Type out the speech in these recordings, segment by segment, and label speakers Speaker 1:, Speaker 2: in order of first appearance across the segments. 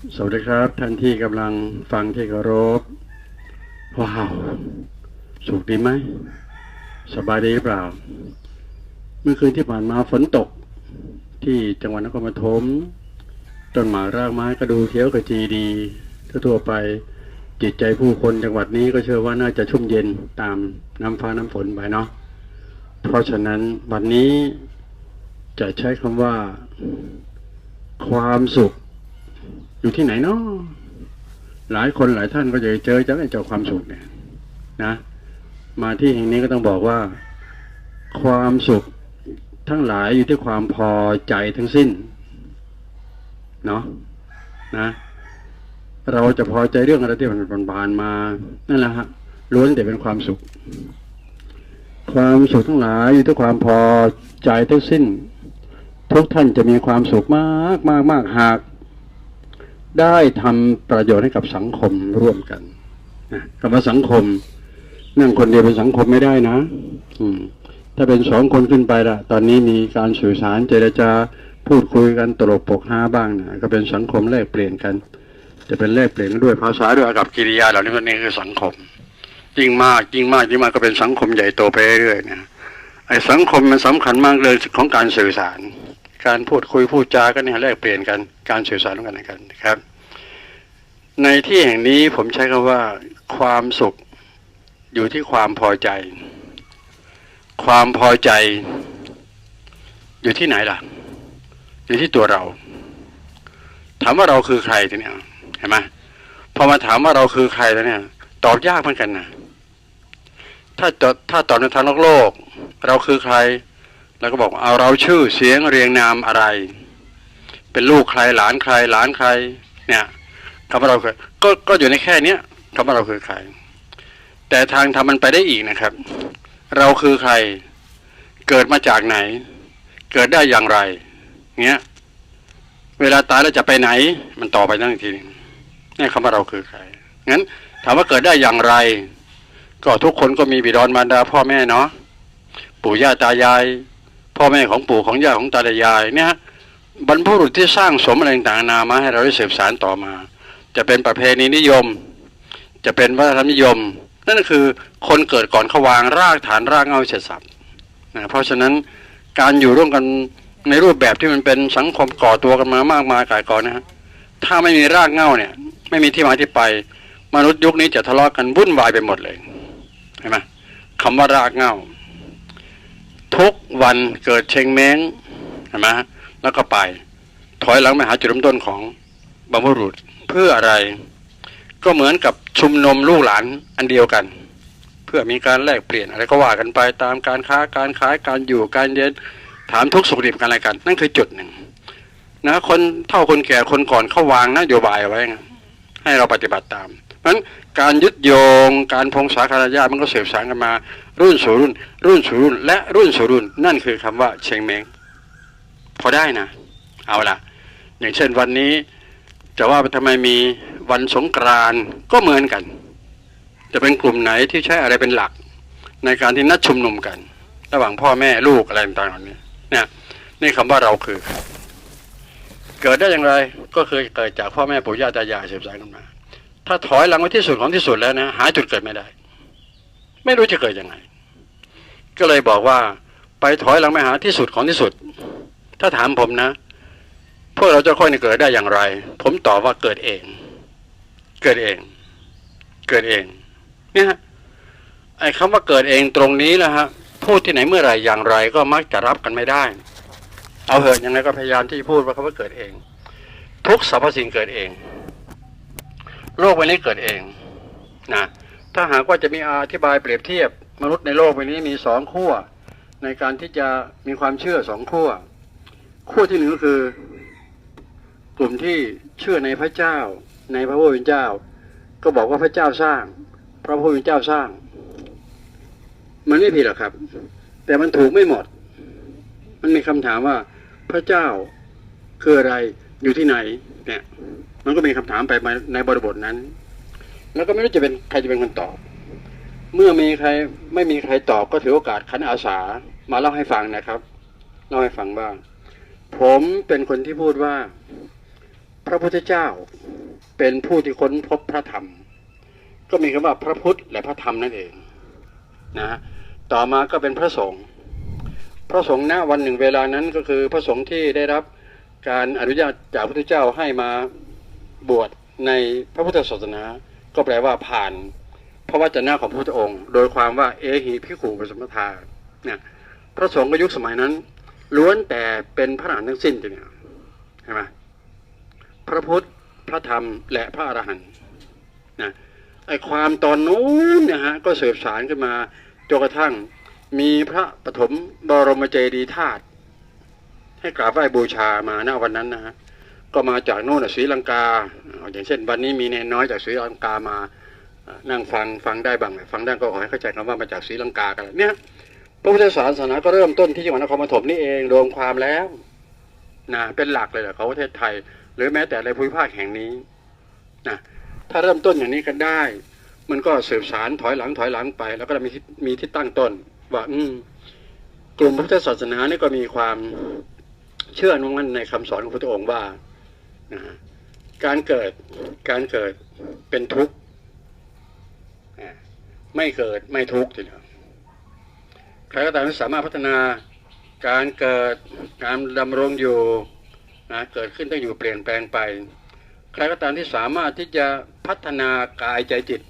Speaker 1: สวัสดีครับ ท่านที่กำลังฟังที่เคารพว้าวสุขดีไหม สบายดีหรือเปล่า เมื่อคืนที่ผ่านมาฝนตก ที่จังหวัดนครปฐมต้นหมากรากไม้ก็ดูเขียวกระจีดีทั่วไปจิตใจผู้คนจังหวัดนี้ก็เชื่อว่าน่าจะชุ่มเย็นตามน้ำฟ้าน้ำฝนไปเนาะเพราะฉะนั้นวันนี้จะใช้คำว่า ความสุข อยู่ที่ไหนเนาะหลายคนหลายท่านก็จะเจอจากไอ้เจ้าความสุขเนี่ยนะมาที่แห่งนี้ก็ต้องบอกว่า ความสุขทั้งหลายอยู่ที่ความพอใจทั้งสิ้นเนาะนะ เราจะพอใจเรื่องอะไรที่มันผ่านมานั่นแหละฮะล้วนแต่เป็นความสุข ความสุขทั้งหลายอยู่ที่ความพอใจทั้งสิ้น ทุกท่านจะมีความสุขมากมากมากหาก ได้ทำประโยชน์ให้กับสังคมร่วมกันนะคำว่าสังคม นั่งคนเดียวเป็นสังคมไม่ได้นะ อืม ถ้าเป็นสองคนขึ้นไปละตอนนี้มีการสื่อสารเจรจาพูดคุยกันตลกปกฮาบ้างนะก็เป็นสังคมแลกเปลี่ยนกัน จะเป็นแลกเปลี่ยนกันด้วยภาษาด้วยอากับกิริยาเหล่านี้ก็นี่คือสังคมยิ่งมากยิ่งมากยิ่งมากก็เป็นสังคมใหญ่โตไปเรื่อยๆนะไอ้สังคมมันสำคัญมากเลยของการสื่อสาร การพูดคุยพูดจากันเนี่ยแลกเปลี่ยนกันการสื่อสารกันกันนะครับ ในที่แห่งนี้ผมใช้คำว่า ความสุขอยู่ที่ความพอใจ ความพอใจอยู่ที่ไหนล่ะ อยู่ที่ตัวเรา ถามว่าเราคือใครทีเนี้ยเห็นไหมพอมาถามว่าเราคือใครแล้วเนี่ย ตอบยากเหมือนกันนะถ้าตอถ้าตอบในทางโลกโลก เราคือใคร แล้วก็บอกเอาเราชื่อเสียงเรียงนามอะไร เป็นลูกใครหลานใครหลานใคร เนี่ยคำว่าเราคือก็ก็อยู่ในแค่เนี้ยคำว่าเราคือใคร แต่ทางทำมันไปได้อีกนะครับ เราคือใคร เกิดมาจากไหน เกิดได้อย่างไร เงี้ย เวลาตายแล้วจะไปไหน มันต่อไปนั่นอีกทีนึงนี่คำว่าเราคือใครงั้น ถามว่าเกิดได้อย่างไร ก็ทุกคนก็มีบิดอนมารดาพ่อแม่เนาะปู่ย่าตายาย พ่อแม่ของปู่ของย่าของตาตายายเนี่ยบรรพบุรุษที่สร้างสมอะไรต่างๆนามาให้เราได้สืบสารต่อมา จะเป็นประเพณีนิยม จะเป็นวัฒนธรรมนิยม นั่นคือคนเกิดก่อนเขาวางรากฐานรากเงาเสร็จสับนะเพราะฉะนั้นการอยู่ร่วมกันในรูปแบบที่มันเป็นสังคมก่อตัวกันมามากมายกายก่องนะฮะถ้าไม่มีรากเงาเนี่ย ไม่มีที่มาที่ไป มนุษย์ยุคนี้จะทะเลาะกันวุ่นวายไปหมดเลยเห็นไหมคำว่ารากเงา ทุกวันเกิดเชงเม้งเห็นไหมฮะแล้วก็ไป ถอยหลังไปหาจุดเริ่มต้นของบรรพบุรุษเพื่ออะไร ก็เหมือนกับชุมนุมลูกหลานอันเดียวกัน เพื่อมีการแลกเปลี่ยนอะไรก็ว่ากันไปตามการค้าการขายการอยู่การเย็นถามทุกสุขดิบกันอะไรกัน นั่นคือจุดหนึ่งนะคนเท่าคนแก่คนก่อนเขาวางนโยบายเอาไว้ ให้เราปฏิบัติตาม เพราะนั้นการยึดโยงการพงศาคารญามันก็เสืบสานกันมา รุ่นสู่รุ่น รุ่นสู่รุ่น และรุ่นสู่รุ่น นั่นคือคำว่าเชงเมงพอได้นะ เอาละอย่างเช่นวันนี้จะว่าทำไมมีวันสงกรานก็เหมือนกัน จะเป็นกลุ่มไหนที่ใช้อะไรเป็นหลัก ในการที่นัดชุมนุมกัน ระหว่างพ่อแม่ลูกอะไรต่างๆเนี้เนี่ยนี่คำว่าเราคือ เกิดได้อย่างไรก็เคยเกิดจากพ่อแม่ปู่ย่าตายายสืบสานกันมา ถ้าถอยหลังไปที่สุดของที่สุดแล้วนะหาจุดเกิดไม่ได้ ไม่รู้จะเกิดยังไง ก็เลยบอกว่า ไปถอยหลังไปหาที่สุดของที่สุด ถ้าถามผมนะ พวกเราจะค่อยเกิดได้อย่างไร ผมตอบว่าเกิดเอง เกิดเอง เกิดเอง เนี่ยฮะไอ้คำว่าเกิดเองตรงนี้แหละฮะพูดที่ไหนเมื่อไหร่อย่างไร ก็มักจะรับกันไม่ได้ เอาเหอะยังไงก็พยายามที่พูดว่าคำว่าเกิดเอง ทุกสรรพสิ่งเกิดเอง โลกใบนี้เกิดเองนะถ้าหากว่าจะมีอธิบายเปรียบเทียบ มนุษย์ในโลกใบนี้มีสองขั้วในการที่จะมีความเชื่อสองขั้วขั้วที่หนึ่งก็คือ กลุ่มที่เชื่อในพระเจ้า ในพระผู้เป็นเจ้า ก็บอกว่าพระเจ้าสร้าง พระผู้เป็นเจ้าสร้าง มันไม่ผิดหรอกครับ แต่มันถูกไม่หมด มันมีคำถามว่าพระเจ้าคืออะไรอยู่ที่ไหนเนี่ย มันก็มีคำถามไปในบริบทนั้น แล้วก็ไม่รู้จะเป็นใครจะเป็นคนตอบ เมื่อมีใครไม่มีใครตอบก็ถือโอกาสคันอาสามาเล่าให้ฟังนะครับเล่าให้ฟังบ้าง ผมเป็นคนที่พูดว่า พระพุทธเจ้าเป็นผู้ที่ค้นพบพระธรรม ก็มีคำว่าพระพุทธและพระธรรมนั่นเองนะฮะต่อมาก็เป็นพระสงฆ์พระสงฆ์ณวันหนึ่งเวลานั้นก็คือพระสงฆ์ที่ได้รับการอนุญาตจากพระพุทธเจ้าให้มา บวชในพระพุทธศาสนา ก็แปลว่าผ่านพระวจนะของพระพุทธองค์ โดยความว่าเอหิพิขูปสมทาเนี่ยพระสงฆ์ก็ยุคสมัยนั้น ล้วนแต่เป็นพระอรหันต์ทั้งสิ้นทีเนี่ยใช่ไหมพระพุทธพระธรรมและพระอรหันต์นะไอความตอนนู้นนะฮะก็เสืบสารขึ้นมาจนกระทั่งมีพระปฐมบรมเจดียธาตุให้กราบไหว้บูชามาณวันนั้นนะฮะ ก็มาจากโน่นนะศรีลังกา อย่างเช่น วันนี้มีเนน้อยจากศรีลังกามานั่งฟังฟังได้บ้างฟังได้ก็ขอให้เข้าใจคำว่ามาจากศรีลังกากันเนี่ยพระพุทธศาสนาก็เริ่มต้นที่จังหวัดนครปฐมนี่เองรวมความแล้วนะเป็นหลักเลยแหละของประเทศไทย หรือแม้แต่ในภูมิภาคแห่งนี้นะถ้าเริ่มต้นอย่างนี้กันได้ มันก็สืบสารถอยหลังถอยหลังไป แล้วก็มีที่มีที่ตั้งต้นว่าอืกลุ่มพุทธศาสนานี่ก็มีความเชื่อนุ่งมั่นในคำสอนของพระพุทธองค์ว่า นะการเกิดการเกิดเป็นทุกข์ไม่เกิดไม่ทุกข์ทีเดียวใครก็ตามที่สามารถพัฒนาการเกิดการดำรงอยู่นะเกิดขึ้นต้องอยู่เปลี่ยนแปลงไป ใครก็ตามที่สามารถที่จะพัฒนากายใจจิต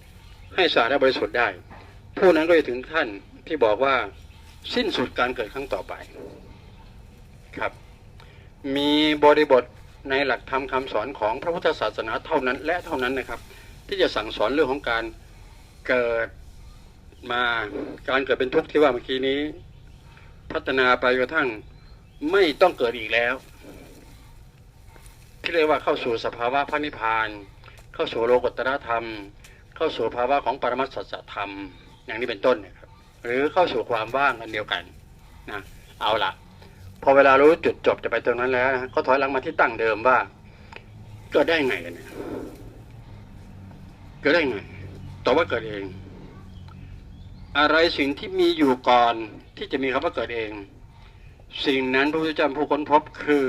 Speaker 1: ให้สะอาดบริสุทธิ์ได้ ผู้นั้นก็จะถึงขั้นที่บอกว่าสิ้นสุดการเกิดครั้งต่อไปครับ มีบริบท ในหลักธรรมคำสอนของพระพุทธศาสนาเท่านั้นและเท่านั้นนะครับ ที่จะสั่งสอนเรื่องของการเกิดมาการเกิดเป็นทุกข์ที่ว่าเมื่อกี้นี้ พัฒนาไปกระทั่งไม่ต้องเกิดอีกแล้วที่เรียกว่าเข้าสู่สภาวะพระนิพพาน เข้าสู่โลกุตตรธรรม เข้าสู่ภาวะของปรมัตสัจธรรม อย่างนี้เป็นต้นนะครับ หรือเข้าสู่ความว่างอันเดียวกันนะเอาละ พอเวลารู้จุดจบจะไปตรงนั้นแล้วนะก็ถอยหลังมาที่ตั้งเดิมว่าเกิดได้ไงกันเนี่ยเกิดได้ไงตอว่าเกิดเอง อะไรสิ่งที่มีอยู่ก่อนที่จะมีคำว่าเกิดเอง สิ่งนั้นพระพุทธเจ้าผู้ค้นพบคือ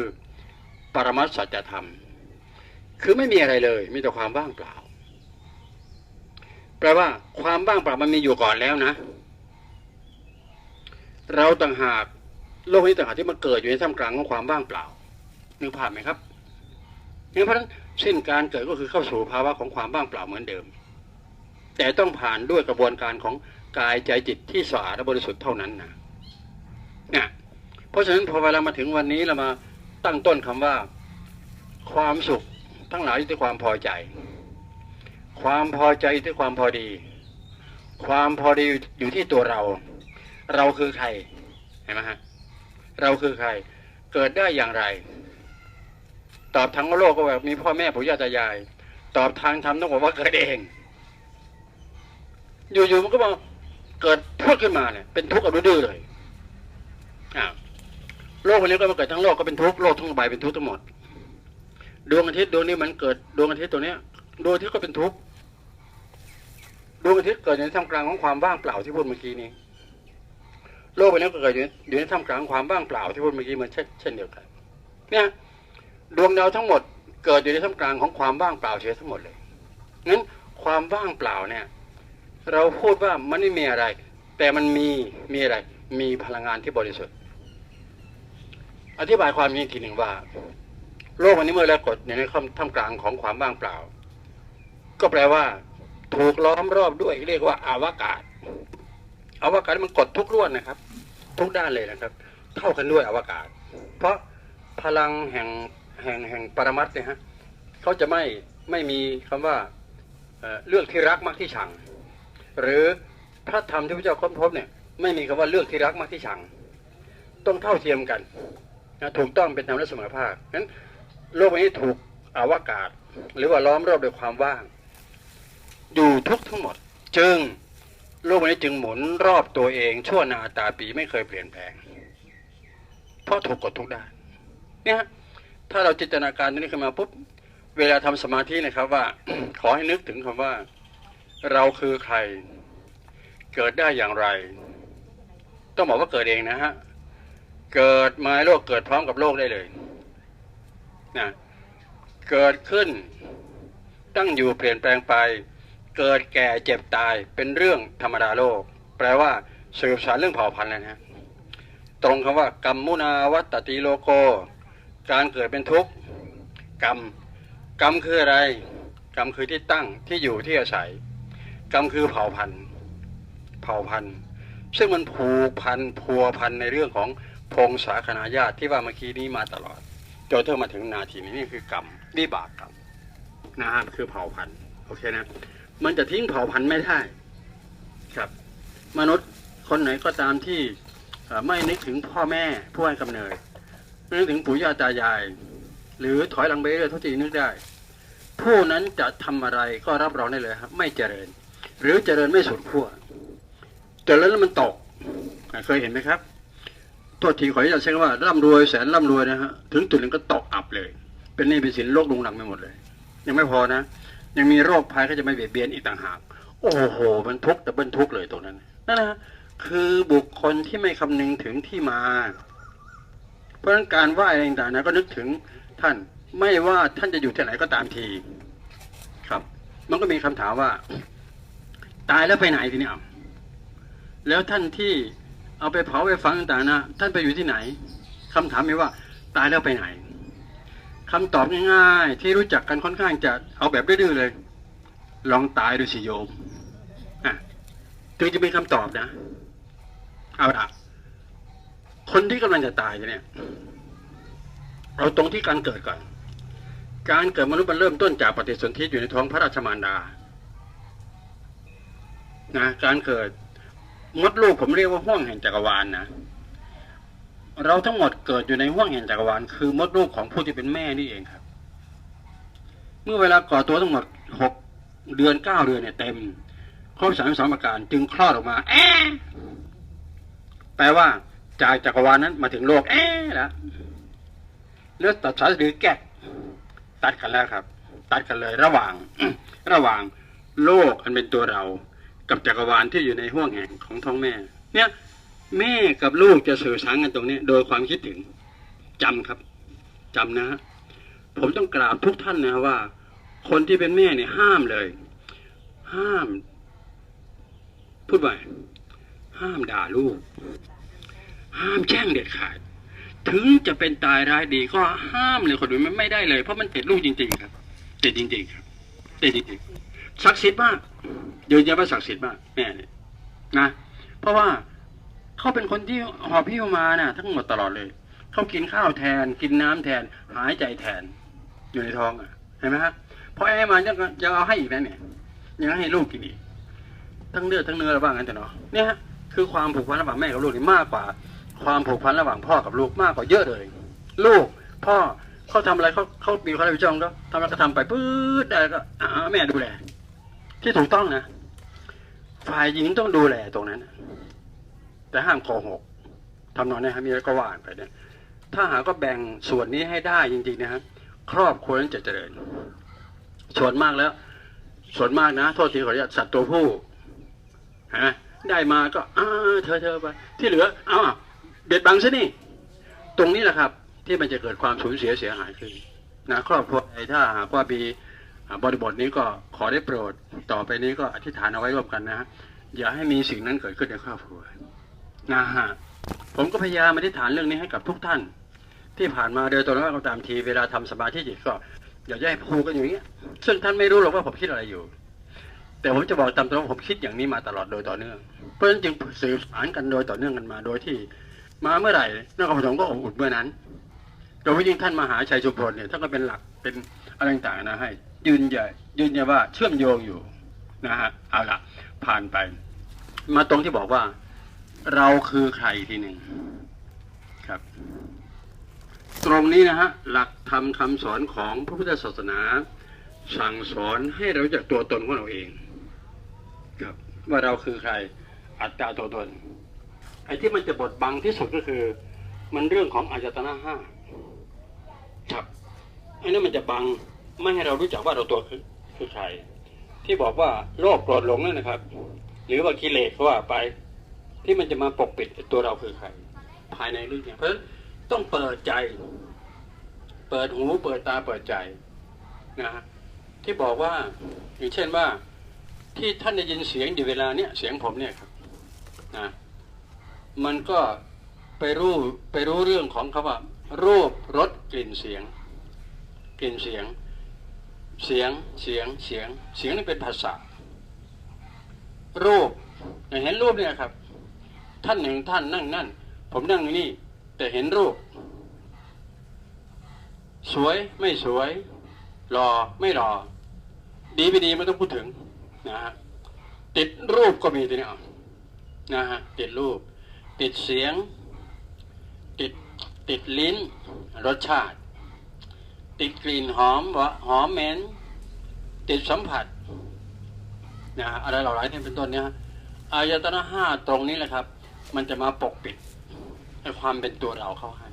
Speaker 1: ปรมัตสัจธรรม คือไม่มีอะไรเลย มีแต่ความว่างเปล่า แปลว่าความว่างเปล่ามันมีอยู่ก่อนแล้วนะ เราต่างหาก โลกนี้ต่างหากที่มันเกิดอยู่ในท่ามกลางของความว่างเปล่านึกภาพไหมครับงั้นเพราะฉะนั้นสิ้นการเกิดก็คือเข้าสู่ภาวะของความว่างเปล่าเหมือนเดิม แต่ต้องผ่านด้วยกระบวนการของกายใจจิตที่สะอาดและบริสุทธิ์เท่านั้นนะเนี่ยเพราะฉะนั้นพอเวลามาถึงวันนี้เรามาตั้งต้นคำว่า ความสุขทั้งหลายอยู่ที่ความพอใจ ความพอใจอยู่ที่ความพอดี ความพอดีอยู่ที่ตัวเรา เราคือใครเห็นไหมฮะ เราคือใคร เกิดได้อย่างไร ตอบทางโลกก็แบบมีพ่อแม่ปู่ย่าตายาย ตอบทางธรรมต้องบอกว่าเกิดเอง อยู่ๆมันก็มาเกิดพุดขึ้นมาเนี่ยเป็นทุกข์กับดื้อๆเลยอ้าวโลกวันนี้ก็มาเกิดทั้งโลกก็เป็นทุกข์โลกทั้งใบเป็นทุกข์ทั้งหมด ดวงอาทิตย์ดวงนี้มันเกิดดวงอาทิตย์ตัวเนี้ยดวงอาทิตย์ก็เป็นทุกข์ดวงอาทิตย์เกิดในท่ามกลางของความว่างเปล่าที่พูดเมื่อกี้นี้ โลกใบนี้ก็เกิดอยู่อยู่ในท่ามกลางความว่างเปล่าที่พูดเมื่อกี้เหมือนเช่นเดียวกัน เนี่ยดวงดาวทั้งหมดเกิดอยู่ในท่ามกลางของความว่างเปล่าเฉยทั้งหมดเลยงั้นความว่างเปล่าเนี่ย เราพูดว่ามันไม่มีอะไร แต่มันมีมีอะไร มีพลังงานที่บริสุทธิ์ อธิบายความนี้ทีหนึ่งว่า โลกวันนี้เมื่อเรากดอยู่ในท่ามกลางของความว่างเปล่า ก็แปลว่า ถูกล้อมรอบด้วยเรียกว่าอาวกาศ อวกาศมันกดทุกล้วนนะครับ ทุกด้านเลยนะครับ เท่ากันด้วยอวกาศ เพราะพลังแห่งแห่งแห่งปรมัตเนี่ยฮะเขาจะไม่ไม่มีคำว่าเอ่อเลือกที่รักมากที่ชัง หรือพระธรรมที่พระเจ้าค้นพบเนี่ยไม่มีคำว่าเลือกที่รักมากที่ชัง ต้องเท่าเทียมกันนะถูกต้องเป็นธรรมและเสมอภาคนั้นโลกนี้ถูกอวกาศ หรือว่าล้อมรอบด้วยความว่าง อยู่ทุกทั้งหมด จึง โลกนี้จึงหมุนรอบตัวเองชั่วนาตาปีไม่เคยเปลี่ยนแปลง เพราะถูกกดทุกด้านเนี่ยถ้าเราจินตนาการตรงนี้ขึ้นมาปุ๊บเวลาทำสมาธินะครับว่า ขอให้นึกถึงคำว่า เราคือใคร เกิดได้อย่างไร ต้องบอกว่าเกิดเองนะฮะเกิดมาโลกเกิดพร้อมกับโลกได้เลยนะเกิดขึ้นตั้งอยู่เปลี่ยนแปลงไป เกิดแก่เจ็บตายเป็นเรื่องธรรมดาโลก แปลว่าสืบสานเรื่องเผ่าพันธุ์เลยนะตรงคำว่า กรรมมุนาวัตตติโลโก การเกิดเป็นทุกข์กรรมกรรมคืออะไร กรรมคือที่ตั้งที่อยู่ที่อาศัย กรรมคือเผ่าพันธุ์ เผ่าพันธุ์ซึ่งมันผูกพันพัวพันในเรื่องของพงศาคณาญาติที่ว่าเมื่อกี้นี้มาตลอดจนเธอมาถึงนาทีนี้นี่คือกรรมวิบากกรรมนะฮะคือเผ่าพันธุ์โอเคนะ มันจะทิ้งเผ่าพันธุ์ไม่ได้ ครับ มนุษย์คนไหนก็ตามที่เอ่อไม่นึกถึงพ่อแม่ผู้ให้กำเนิดไม่นึกถึงปู่ย่าตายาย หรือถอยหลังไปเรื่อยเท่าที่นึกได้ ผู้นั้นจะทำอะไรก็รับรองได้เลยครับ ไม่เจริญ หรือเจริญไม่สุดขั้วเจริญแล้วมันตกอะเคยเห็นไหมครับโทษทีขออนุญาตใช้คำว่าร่ำรวยแสนร่ำรวยนะฮะถึงจุดหนึงก็ตกอับเลย เป็นหนี้เป็นสินโรคลุงหลังไปหมดเลย ยังไม่พอนะ ยังมีโรคภัยก็จะไม่เบียดเบียนอีกต่างหาก โอ้โห มันทุกข์แต่เป็นทุกข์เลยตรงนั้นนั่นนะคือบุคคลที่ไม่คำนึงถึงที่มา เพราะฉะนั้นการไหว้อะไรต่างๆนะก็นึกถึงท่านไม่ว่าท่านจะอยู่ที่ไหนก็ตามที ครับ มันก็มีคำถามว่า ตายแล้วไปไหนทีนี้เอาแล้วท่านที่เอาไปเผาไปฝังต่างๆนะท่านไปอยู่ที่ไหนคำถามมีว่า ตายแล้วไปไหน คำตอบง่ายๆ ที่รู้จักกันค่อนข้างจะเอาแบบดื้อๆเลย ลองตายดูสิโยมอะถึงจะเป็นคำตอบนะ เอาละคนที่กำลังจะตายเนี่ยเอาตรงที่การเกิดก่อน การเกิดมนุษย์มันเริ่มต้นจากปฏิสนธิอยู่ในท้องพระราชมารดา นะ การเกิดมดลูกผมเรียกว่าห้วงแห่งจักรวาลนะ เราทั้งหมดเกิดอยู่ในห้วงแห่งจักรวาลคือมดลูกของผู้ที่เป็นแม่นี่เองครับ เมื่อเวลาก่อตัวทั้งหมดหกเดือนเก้าเดือนเนี่ยเต็ม ครบสามสองประการจึงคลอดออกมาแอะแปลว่าจากจักรวาลนั้นมาถึงโลกแอะแล้วแล้วตัดสายหรือแกะตัดกันแล้วครับ ตัดกันเลยระหว่าง ระหว่างโลกอันเป็นตัวเรา กับจักรวาลที่อยู่ในห้วงแห่งของท้องแม่ เนี่ย แม่กับลูกจะสื่อสารกันตรงนี้ โดยความคิดถึงจำครับจำนะฮะผมต้องกราบทุกท่านนะว่า คนที่เป็นแม่เนี่ยห้ามเลย ห้าม พูดไปห้ามด่าลูก ห้ามแช่งเด็ดขาด ถึงจะเป็นตายร้ายดีก็ห้ามเลยคนอื่นมันไม่ได้เลย เพราะมันติดลูกจริง ๆ ครับติดจริง ๆ ครับติดจริงๆศักดิ์สิทธิ์มากยืนยันว่าศักดิ์สิทธิ์มากแม่เนี่ยนะ เพราะว่า เขาเป็นคนที่หอบพิ้วมาน่ะ ทั้งหมดตลอดเลย เขากินข้าวแทน กินน้ำแทน หายใจแทน อยู่ในท้องอะ เห็นไหมครับพอแอมายังยังเอาให้อีกนะเนี่ย ยังให้ลูกกินอีก ทั้งเลือดทั้งเนื้อระหว่างกันแต่เนาะเนี่ยฮะคือความผูกพันระหว่างแม่กับลูกนี่มากกว่า ความผูกพันระหว่างพ่อกับลูกมากกว่าเยอะเลย ลูกพ่อเขาทำอะไรเขาเขามีความรับผิดชอบก็ทำอะไรก็ทำไปปื๊ดได้ก็อ่าแม่ดูแล ที่ถูกต้องนะ ฝ่ายหญิงต้องดูแลตรงนั้น แต่ห้ามโกหกทำนองนี้ครับมีอะไรก็ว่าไปเนี่ยถ้าหากก็แบ่งส่วนนี้ให้ได้จริงๆนะครับครอบครัวนั้นจะเจริญ ส่วนมากแล้ว ส่วนมากนะ โทษทีขออนุญาตสัตว์ตัวผู้ฮะได้มาก็อ่าเธอเธอไปที่เหลือเอาเด็ดบังซะนี่ ตรงนี้แหละครับ ที่มันจะเกิดความสูญเสียเสียหายขึ้นนะครอบครัวใดถ้าหากว่ามีบริบทนี้ก็ขอได้โปรด ต่อไปนี้ก็อธิษฐานเอาไว้ร่วมกันนะ อย่าให้มีสิ่งนั้นเกิดขึ้นในครอบครัว นะฮะผมก็พยายามอธิษฐานเรื่องนี้ให้กับทุกท่าน ที่ผ่านมาโดยตรงแล้วก็ตามทีเวลาทำสมาธิจิตก็อย่าแยกพูกันอย่างเงี้ย ซึ่งท่านไม่รู้หรอกว่าผมคิดอะไรอยู่ แต่ผมจะบอกตามตรงผมคิดอย่างนี้มาตลอดโดยต่อเนื่อง เพราะฉะนั้นจึงสื่อสารกันโดยต่อเนื่องกันมาโดยที่ มาเมื่อไหร่นครปฐมก็อบอุ่นเมื่อนั้นโดยเฉพาะยิ่งท่านมหาชัยชุมพลเนี่ยท่านก็เป็นหลักเป็นอะไรต่างๆนะให้ ยืนยันยืนยันว่าเชื่อมโยงอยู่นะฮะเอาละผ่านไป มาตรงที่บอกว่า เราคือใครทีหนึ่งครับ ตรงนี้นะฮะหลักธรรมคำสอนของพระพุทธศาสนา สั่งสอนให้เราจากตัวตนของเราเอง ครับ ว่าเราคือใคร อัตตาตัวตนไอ้ที่มันจะบดบังที่สุดก็คือ มันเรื่องของอายตนะห้าครับไอ้นั่นมันจะบังไม่ให้เรารู้จักว่าเราตัวคือคือใครที่บอกว่าโลภโกรธหลงนั่นนะครับ หรือว่ากิเลสก็ว่าไป ที่มันจะมาปกปิดตัวเราคือใคร ภายในเรื่องนี้เพราะฉะนั้นต้องเปิดใจ เปิดหูเปิดตาเปิดใจนะฮะที่บอกว่าอย่างเช่นว่า ที่ท่านได้ยินเสียงอยู่เวลาเนี้ยเสียงผมเนี่ยครับนะมันก็ไปรู้ไปรู้เรื่องของคำว่า รูปรสกลิ่นเสียง กลิ่นเสียง เสียงเสียงเสียง เสียงนี่เป็นภาษารูปอย่างเห็นรูปเนี่ยครับ ท่านหนึ่งท่านนั่งนั่น ผมนั่งนี่ แต่เห็นรูป สวยไม่สวยหล่อไม่หล่อดีไม่ดีไม่ต้องพูดถึงนะฮะติดรูปก็มีตัวนี้อะนะฮะติดรูป ติดเสียง ติดติดลิ้น รสชาติ ติดกลิ่นหอมวะหอมเหม็นติดสัมผัสนะฮะอะไรเหล่านี้เป็นต้นเนี่ยอายตนะห้าตรงนี้แหละครับ มันจะมาปกปิดให้ความเป็นตัวเราเข้าให้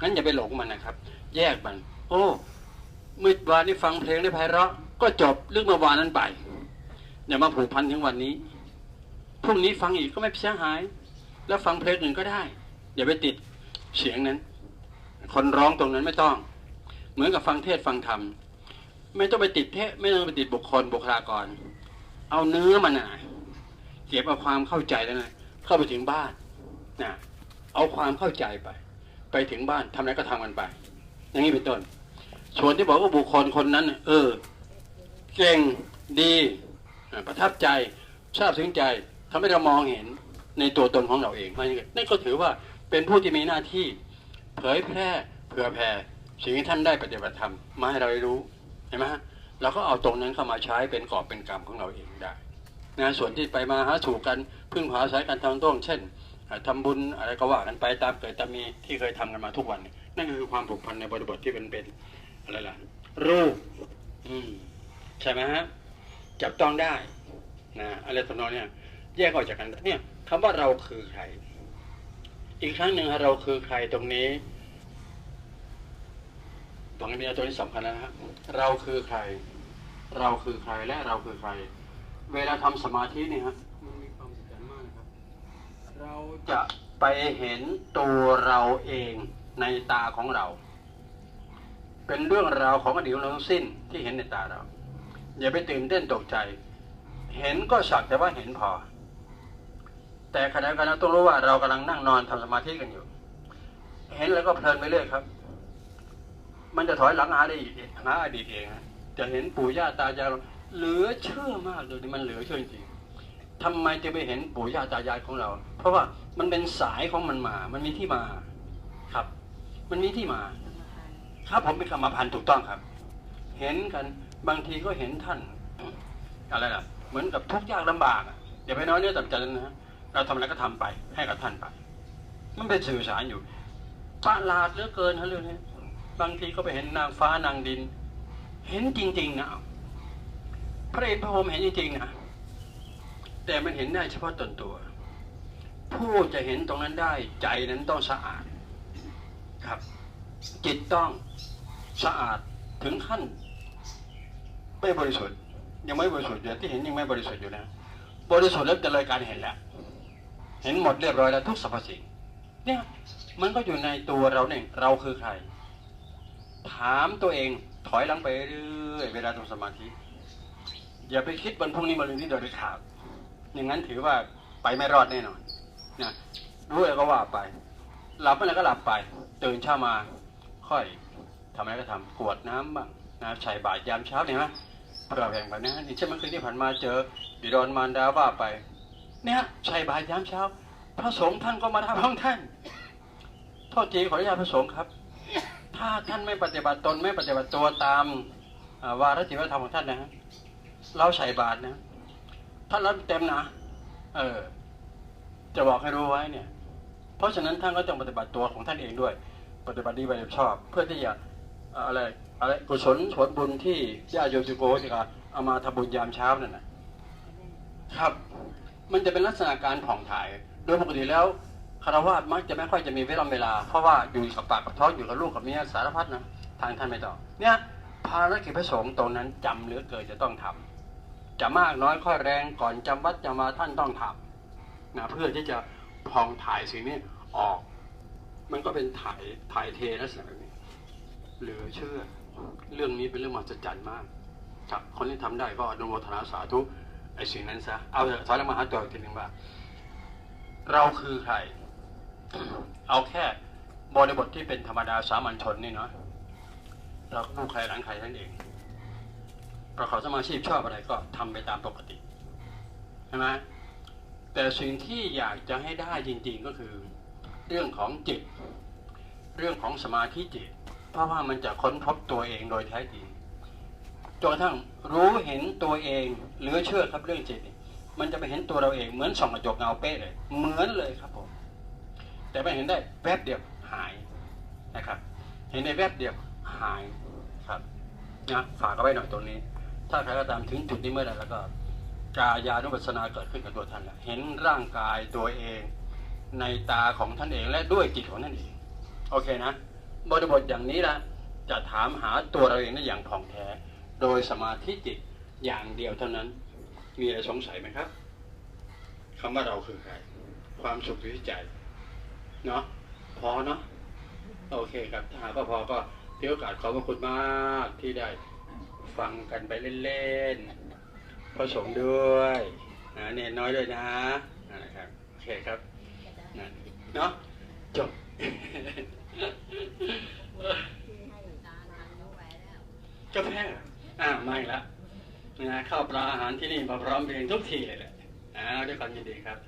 Speaker 1: งั้นอย่าไปหลงมันนะครับ แยกมัน โอ้เมื่อวานนี้ฟังเพลงได้ไพเราะ ก็จบเรื่องเมื่อวานนั้นไปอย่ามาผูกพันถึงวันนี้พรุ่งนี้ฟังอีกก็ไม่เสียหาย แล้วฟังเพลงอื่นก็ได้ อย่าไปติดเสียงนั้น คนร้องตรงนั้นไม่ต้อง เหมือนกับฟังเทศฟังธรรมไม่ต้องไปติดเทศไม่ต้องไปติดบุคคลบุคลากร เอาเนื้อมันนะเก็บเอาความเข้าใจแล้วนะเข้าไปถึงบ้าน นะเอาความเข้าใจไป ไปถึงบ้านทำอะไรก็ทำกันไป อย่างนี้เป็นต้น ส่วนที่บอกว่าบุคคลคนนั้น เออ เก่งดีประทับใจทราบซึ้งใจทำให้เรามองเห็นในตัวตนของเราเองนนั่นก็ถือว่าเป็นผู้ที่มีหน้าที่ เผยแพร่เผื่อแผ่สิ่งที่ท่านได้ปฏิบัติธรรมมาให้เราได้รู้เห็นไหมฮะเราก็เอาตรงนั้นเข้ามาใช้เป็นกอบเป็นกรรมของเราเองได้นะส่วนที่ไปมาหาสู่กันพึ่งพาอาศัยกันทางต้องเช่น อ่าทำบุญอะไรก็ว่ากันไปตามเกิดตามมีที่เคยทำกันมาทุกวัน นั่นคือความผูกพันในบริบทที่เป็นเป็นอะไรล่ะ รูป อืมใช่ไหมฮะจับต้องได้นะอะไรทำนองเนี่ยแยกออกจากกันเนี่ยคำว่าเราคือใคร อีกครั้งหนึ่งเราคือใครตรงนี้ตรงนี้ตัวนี้สำคัญนะฮะเราคือใคร เราคือใครและเราคือใคร เวลาทำสมาธินี่ฮะ เราจะไปเห็นตัวเราเองในตาของเรา เป็นเรื่องราวของอดีตของเราทั้งสิ้นที่เห็นในตาเรา อย่าไปตื่นเต้นตกใจ เห็นก็สักแต่ว่าเห็นพอ แต่ขณะเดียวกันเราต้องรู้ว่าเรากำลังนั่งนอนทำสมาธิกันอยู่ เห็นแล้วก็เพลินไปเรื่อยครับ มันจะถอยหลังหาได้อีกหาอดีตเองจะเห็นปู่ย่าตายายเหลือเชื่อมากเลยมันเหลือเชื่อจริง ทำไมจะไปเห็นปู่ย่าตายายของเรา เพราะว่ามันเป็นสายของมันมา มันมีที่มาครับ มันมีที่มา ครับผมเป็นกรรมพันธุ์ถูกต้องครับ เห็นกันบางทีก็เห็นท่านอะไรล่ะ เหมือนกับทุกข์ยากลำบากอะอย่าไปน้อยเนื้อต่ำใจนะฮะเราทำอะไรก็ทำไป ให้กับท่านไป มันเป็นสื่อสารอยู่ประหลาดเหลือเกินฮะเรื่องนี้บางทีก็ไปเห็นนางฟ้านางดิน เห็นจริง ๆ นะพระเอกพระพรหมเห็นจริงๆนะ แต่มันเห็นได้เฉพาะตนตัว ผู้จะเห็นตรงนั้นได้ใจนั้นต้องสะอาดครับ จิตต้องสะอาดถึงขั้นไม่บริสุทธิ์ ยังไม่บริสุทธิ์อยู่ที่เห็นยังไม่บริสุทธิ์อยู่นะบริสุทธิ์แล้วจะเลยการเห็นแล้วเห็นหมดเรียบร้อยแล้วทุกสรรพสิ่งเนี่ยมันก็อยู่ในตัวเราเนี่ยเราคือใคร ถามตัวเองถอยหลังไปเรื่อยเวลาทำสมาธิ อย่าไปคิดวันพรุ่งนี้มาลืนนี้โดยเด็ดขาด อย่างนั้นถือว่าไปไม่รอดแน่นอนนะรู้อะไรก็ว่าไป หลับอะไรก็หลับไปตื่นเช้ามา ค่อยทำอะไรก็ทำกวดน้ำบ้างนะใส่บาตรยามเช้าเนี่ยนะเพื่อแผ่งแบบนี้นี่เช่นเมื่อคืนที่ผ่านมาเจอบิดอนมารดาว่าไป เนี่ยใส่บาตรยามเช้า พระสงฆ์ท่านก็มาทำของท่านโทษทีขออนุญาตพระสงฆ์ครับ ถ้าท่านไม่ปฏิบัติตนไม่ปฏิบัติตัวตามวาระจิตวัฒนธรรมของท่านนะฮะเราใส่บาตรนะ ท่านรับเต็มนะ เออ จะบอกให้รู้ไว้เนี่ย เพราะฉะนั้นท่านก็ต้องปฏิบัติตัวของท่านเองด้วย ปฏิบัติดีปฏิบัติชอบ เพื่อที่จะอะไรอะไรกุศลผลบุญที่ญาโยมจุโกจะเอามาทำบุญยามเช้านั่นนะครับ มันจะเป็นลักษณะการผ่องถ่าย โดยปกติแล้วคารวะมักจะไม่ค่อยจะมีเวลาเวลา เพราะว่าอยู่กับปากกับท้องอยู่กับลูกกับเมียสารพัดนะทางท่านไม่ต้อเนี่ยภารกิจพระสงฆ์ตรงนั้นจำเหลือเกินจะต้องทำ จะมากน้อยค่อยแรงก่อนจำวัดจะมาท่านต้องทำนะเพื่อที่จะพองถ่ายสิ่งนี้ออก มันก็เป็นถ่ายถ่ายเทลักษณะแบบนี้เหลือเชื่อ เรื่องนี้เป็นเรื่องมหัศจรรย์มากถ้าคนที่ทำได้ก็อนุโมทนาสาธุไอ้สิ่งนั้นซะเอาเถอะถอยหลังมาหาตัวอีกทีหนึ่งว่า เราคือใคร เอาแค่บริบทที่เป็นธรรมดาสามัญชนนี่เนาะเราก็ลูกใครหลังใครนั่นเอง ประกอบสมาชีพชอบอะไรก็ทำไปตามปกติใช่ไหมแต่สิ่งที่อยากจะให้ได้จริงๆก็คือ เรื่องของจิต เรื่องของสมาธิจิต เพราะว่ามันจะค้นพบตัวเองโดยแท้จริงจนกระทั่งรู้เห็นตัวเองเหลือเชื่อครับเรื่องจิต มันจะไปเห็นตัวเราเองเหมือนส่องกระจกเงาเป๊ะเลย เหมือนเลยครับผมแต่ไม่เห็นได้แวบเดียวหายนะครับ เห็นในแวบเดียวหายครับนะฝากเอาไว้หน่อยตรงนี้ ถ้าใครก็ตามถึงจุดนี้เมื่อไหร่แล้วก็กายานุปัสสนาเกิดขึ้นกับตัวท่านเห็นร่างกายตัวเองในตาของท่านเองและด้วยจิตของท่านเอง โอเคนะ บริบทอย่างนี้ละจะถามหาตัวเราเองได้อย่างท่องแท้ โดยสมาธิจิตอย่างเดียวเท่านั้น มีอะไรสงสัยไหมครับคำว่าเราคือใคร ความสุขอยู่ที่ใจ เนาะพอเนาะโอเคครับถ้าหากพอก็ถือโอกาสขอบคุณมากที่ได้ ฟังกันไปเล่นๆผสมด้วยนะเนนน้อยด้วยนะนะครับโอเคครับนะเนาะจบกาแฟอ่าไม่ละนะข้าวปลาอาหารที่นี่มาพร้อมเพรียงทุกทีเลยแหละอ่าด้วยความยินดีครับ